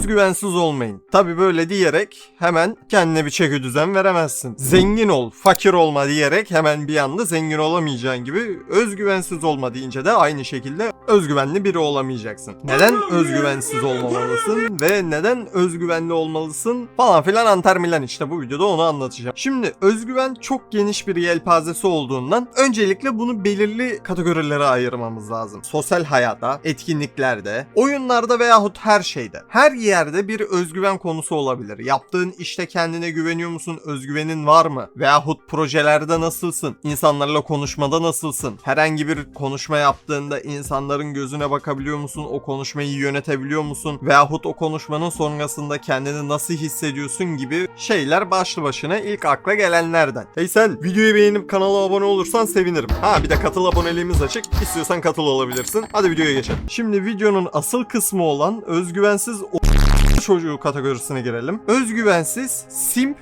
Özgüvensiz olmayın. Tabi böyle diyerek hemen kendine bir çeki düzen veremezsin. Zengin ol, fakir olma diyerek hemen bir anda zengin olamayacağın gibi özgüvensiz olma deyince de aynı şekilde özgüvenli biri olamayacaksın. Neden özgüvensiz olmamalısın ve neden özgüvenli olmalısın falan filan antar milan işte bu videoda onu anlatacağım. Şimdi özgüven çok geniş bir yelpazesi olduğundan öncelikle bunu belirli kategorilere ayırmamız lazım. Sosyal hayata, etkinliklerde, oyunlarda veyahut her şeyde. Her yerde bir özgüven konusu olabilir. Yaptığın işte kendine güveniyor musun? Özgüvenin var mı? Veyahut projelerde nasılsın? İnsanlarla konuşmada nasılsın? Herhangi bir konuşma yaptığında insanların gözüne bakabiliyor musun? O konuşmayı yönetebiliyor musun? Veyahut o konuşmanın sonrasında kendini nasıl hissediyorsun gibi şeyler başlı başına ilk akla gelenlerden. Hey sen videoyu beğenip kanala abone olursan sevinirim. Ha bir de katıl aboneliğimiz açık. İstiyorsan katıl olabilirsin. Hadi videoya geçelim. Şimdi videonun asıl kısmı olan özgüvensiz o- çocuğu kategorisine girelim. Özgüvensiz simp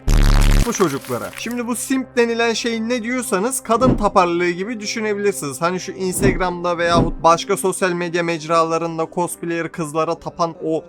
bu çocuklara. Şimdi bu simp denilen şey ne diyorsanız kadın taparlığı gibi düşünebilirsiniz. Hani şu Instagram'da veyahut başka sosyal medya mecralarında cosplayer kızlara tapan o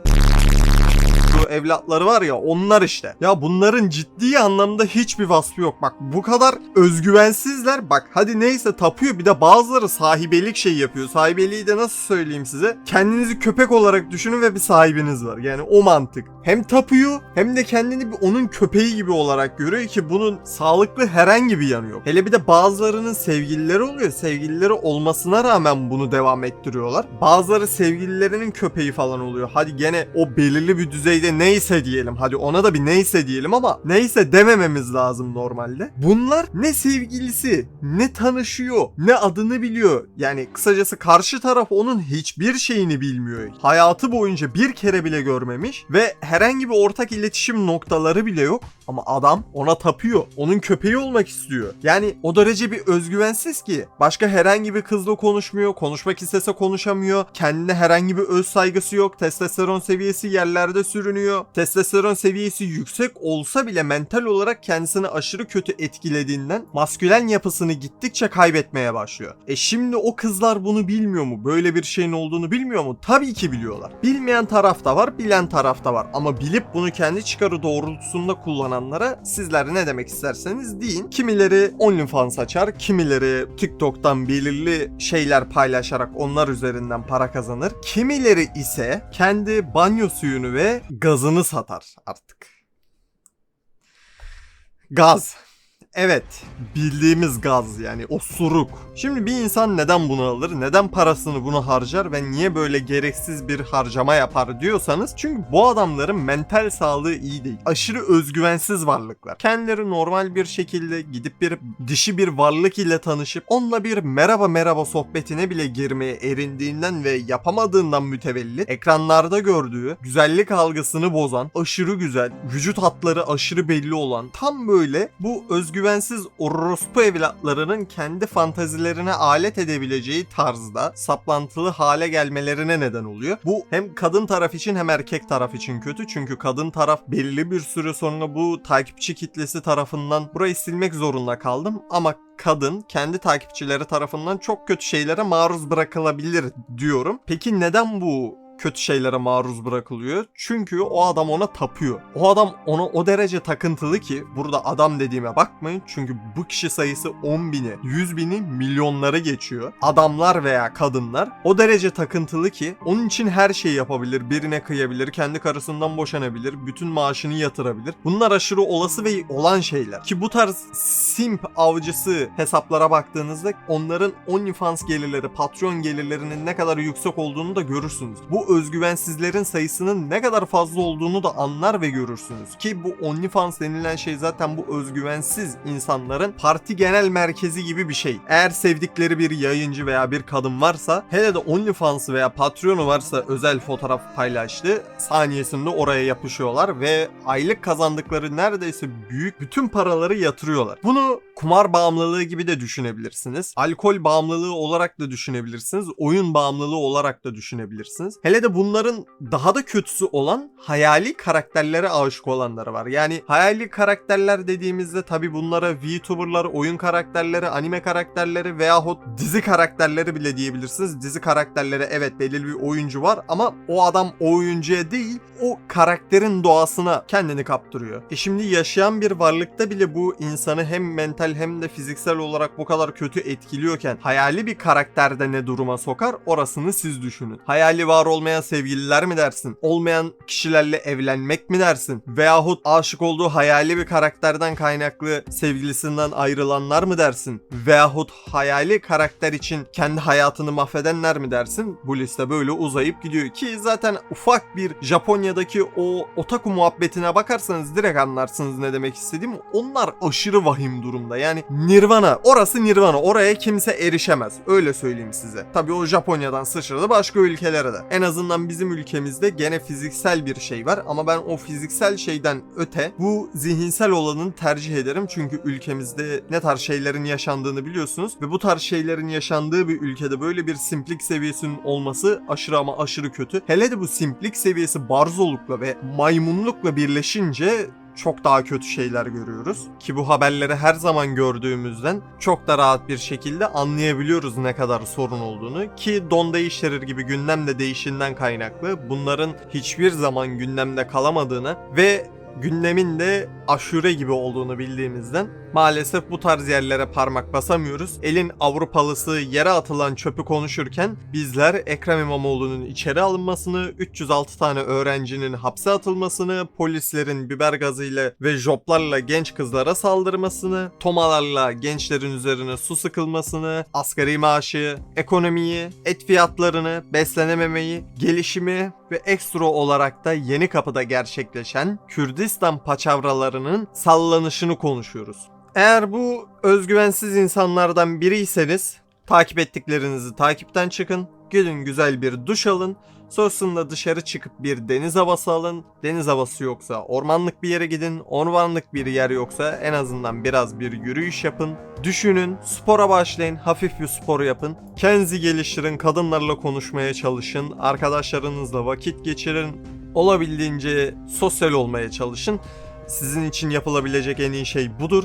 bu evlatları var ya onlar işte. Ya bunların ciddi anlamda hiçbir vasfı yok. Bak bu kadar özgüvensizler. Bak hadi neyse tapıyor bir de bazıları sahibelik şey yapıyor. Sahibeliği de nasıl söyleyeyim size? Kendinizi köpek olarak düşünün ve bir sahibiniz var. Yani o mantık. Hem tapıyor hem de kendini bir onun köpeği gibi olarak görüyor ki bunun sağlıklı herhangi bir yanı yok. Hele bir de bazılarının sevgilileri oluyor. Sevgilileri olmasına rağmen bunu devam ettiriyorlar. Bazıları sevgililerinin köpeği falan oluyor. Hadi gene o belirli bir düzeyde neyse diyelim. Hadi ona da bir neyse diyelim ama neyse demememiz lazım normalde. Bunlar ne sevgilisi, ne tanışıyor, ne adını biliyor. Yani kısacası karşı taraf onun hiçbir şeyini bilmiyor. Hayatı boyunca bir kere bile görmemiş ve herhangi bir ortak iletişim noktaları bile yok. Ama adam ona tapıyor. Onun köpeği olmak istiyor. Yani o derece bir özgüvensiz ki. Başka herhangi bir kızla konuşmuyor. Konuşmak istese konuşamıyor. Kendine herhangi bir öz saygısı yok. Testosteron seviyesi yerlerde sürünüyor. Testosteron seviyesi yüksek olsa bile mental olarak kendisini aşırı kötü etkilediğinden maskülen yapısını gittikçe kaybetmeye başlıyor. E şimdi o kızlar bunu bilmiyor mu? Böyle bir şeyin olduğunu bilmiyor mu? Tabii ki biliyorlar. Bilmeyen taraf da var, bilen taraf da var. Ama bilip bunu kendi çıkarı doğrultusunda kullananlara sizler ne demek isterseniz deyin. Kimileri OnlyFans açar, kimileri TikTok'tan belirli şeyler paylaşarak onlar üzerinden para kazanır. Kimileri ise kendi banyo suyunu ve gazını satar artık. Gaz. Evet, bildiğimiz gaz yani o suruk. Şimdi bir insan neden bunu alır, neden parasını bunu harcar ve niye böyle gereksiz bir harcama yapar diyorsanız çünkü bu adamların mental sağlığı iyi değil. Aşırı özgüvensiz varlıklar. Kendileri normal bir şekilde gidip bir dişi bir varlık ile tanışıp onunla bir merhaba merhaba sohbetine bile girmeye erindiğinden ve yapamadığından mütevellit ekranlarda gördüğü güzellik algısını bozan, aşırı güzel, vücut hatları aşırı belli olan tam böyle bu özgüvensiz orospu evlatlarının kendi fantazilerine alet edebileceği tarzda saplantılı hale gelmelerine neden oluyor. Bu hem kadın taraf için hem erkek taraf için kötü çünkü kadın taraf belli bir süre sonra bu takipçi kitlesi tarafından burayı silmek zorunda kaldım ama kadın kendi takipçileri tarafından çok kötü şeylere maruz bırakılabilir diyorum. Peki neden bu kötü şeylere maruz bırakılıyor. Çünkü o adam ona tapıyor. O adam ona o derece takıntılı ki burada adam dediğime bakmayın. Çünkü bu kişi sayısı 10 bini, 100 bini milyonlara geçiyor. Adamlar veya kadınlar o derece takıntılı ki onun için her şeyi yapabilir. Birine kıyabilir, kendi karısından boşanabilir, bütün maaşını yatırabilir. Bunlar aşırı olası ve olan şeyler. Ki bu tarz simp avcısı hesaplara baktığınızda onların OnlyFans gelirleri, Patreon gelirlerinin ne kadar yüksek olduğunu da görürsünüz. Bu özgüvensizlerin sayısının ne kadar fazla olduğunu da anlar ve görürsünüz. Ki bu OnlyFans denilen şey zaten bu özgüvensiz insanların parti genel merkezi gibi bir şey. Eğer sevdikleri bir yayıncı veya bir kadın varsa hele de OnlyFans veya Patreon'u varsa özel fotoğraf paylaştı saniyesinde oraya yapışıyorlar ve aylık kazandıkları neredeyse büyük bütün paraları yatırıyorlar. Bunu kumar bağımlılığı gibi de düşünebilirsiniz. Alkol bağımlılığı olarak da düşünebilirsiniz. Oyun bağımlılığı olarak da düşünebilirsiniz. Hele de bunların daha da kötüsü olan hayali karakterlere aşık olanları var. Yani hayali karakterler dediğimizde tabi bunlara VTuber'lar, oyun karakterleri, anime karakterleri veyahut dizi karakterleri bile diyebilirsiniz. Dizi karakterleri evet belirli bir oyuncu var ama o adam o oyuncuya değil o karakterin doğasına kendini kaptırıyor. E şimdi yaşayan bir varlıkta bile bu insanı hem mental hem de fiziksel olarak bu kadar kötü etkiliyorken hayali bir karakterde ne duruma sokar orasını siz düşünün. Hayali var olmayan sevgililer mi dersin? Olmayan kişilerle evlenmek mi dersin? Veyahut aşık olduğu hayali bir karakterden kaynaklı sevgilisinden ayrılanlar mı dersin? Veyahut hayali karakter için kendi hayatını mahvedenler mi dersin? Bu liste böyle uzayıp gidiyor ki zaten ufak bir Japonya'daki o otaku muhabbetine bakarsanız direkt anlarsınız ne demek istediğim. Onlar aşırı vahim durumda. Yani Nirvana, orası Nirvana. Oraya kimse erişemez. Öyle söyleyeyim size. Tabii o Japonya'dan sıçradı başka ülkelere de. En azından bizim ülkemizde gene fiziksel bir şey var ama ben o fiziksel şeyden öte bu zihinsel olanını tercih ederim. Çünkü ülkemizde ne tarz şeylerin yaşandığını biliyorsunuz ve bu tarz şeylerin yaşandığı bir ülkede böyle bir simplik seviyesinin olması aşırı ama aşırı kötü. Hele de bu simplik seviyesi barzolukla ve maymunlukla birleşince çok daha kötü şeyler görüyoruz. Ki bu haberleri her zaman gördüğümüzden çok da rahat bir şekilde anlayabiliyoruz ne kadar sorun olduğunu. Ki don değiştirir gibi gündem de değişinden kaynaklı bunların hiçbir zaman gündemde kalamadığını ve gündemin de aşure gibi olduğunu bildiğimizden maalesef bu tarz yerlere parmak basamıyoruz. Elin Avrupalısı yere atılan çöpü konuşurken bizler Ekrem İmamoğlu'nun içeri alınmasını, 306 tane öğrencinin hapse atılmasını, polislerin biber gazıyla ve joplarla genç kızlara saldırmasını, tomalarla gençlerin üzerine su sıkılmasını, asgari maaşı, ekonomiyi, et fiyatlarını, beslenememeyi, gelişimi ve ekstra olarak da Yeni Kapı'da gerçekleşen Kürdistan paçavralarının sallanışını konuşuyoruz. Eğer bu özgüvensiz insanlardan biriyseniz takip ettiklerinizi takipten çıkın. Gidin güzel bir duş alın. Sonrasında dışarı çıkıp bir deniz havası alın. Deniz havası yoksa ormanlık bir yere gidin. Ormanlık bir yer yoksa en azından biraz bir yürüyüş yapın. Düşünün, spora başlayın, hafif bir spor yapın. Kendinizi geliştirin, kadınlarla konuşmaya çalışın, arkadaşlarınızla vakit geçirin. Olabildiğince sosyal olmaya çalışın. Sizin için yapılabilecek en iyi şey budur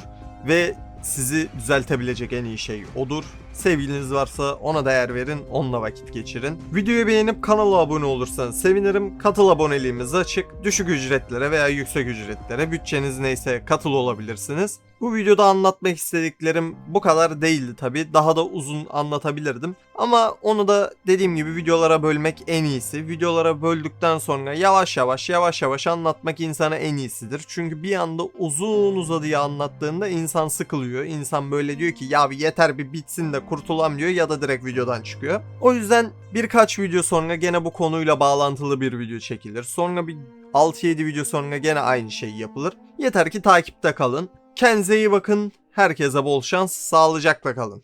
ve sizi düzeltebilecek en iyi şey odur. Sevgiliniz varsa ona değer verin, onunla vakit geçirin. Videoyu beğenip kanala abone olursanız sevinirim. Katıl aboneliğimiz açık. Düşük ücretlere veya yüksek ücretlere bütçeniz neyse katıl olabilirsiniz. Bu videoda anlatmak istediklerim bu kadar değildi tabi. Daha da uzun anlatabilirdim. Ama onu da dediğim gibi videolara bölmek en iyisi. Videolara böldükten sonra yavaş yavaş yavaş yavaş anlatmak insana en iyisidir. Çünkü bir anda uzun uzadıya anlattığında insan sıkılıyor. İnsan böyle diyor ki ya bir yeter bir bitsin de kurtulam diyor ya da direkt videodan çıkıyor. O yüzden birkaç video sonra gene bu konuyla bağlantılı bir video çekilir. Sonra bir 6-7 video sonra gene aynı şey yapılır. Yeter ki takipte kalın. Kendinize iyi bakın. Herkese bol şans. Sağlıcakla kalın.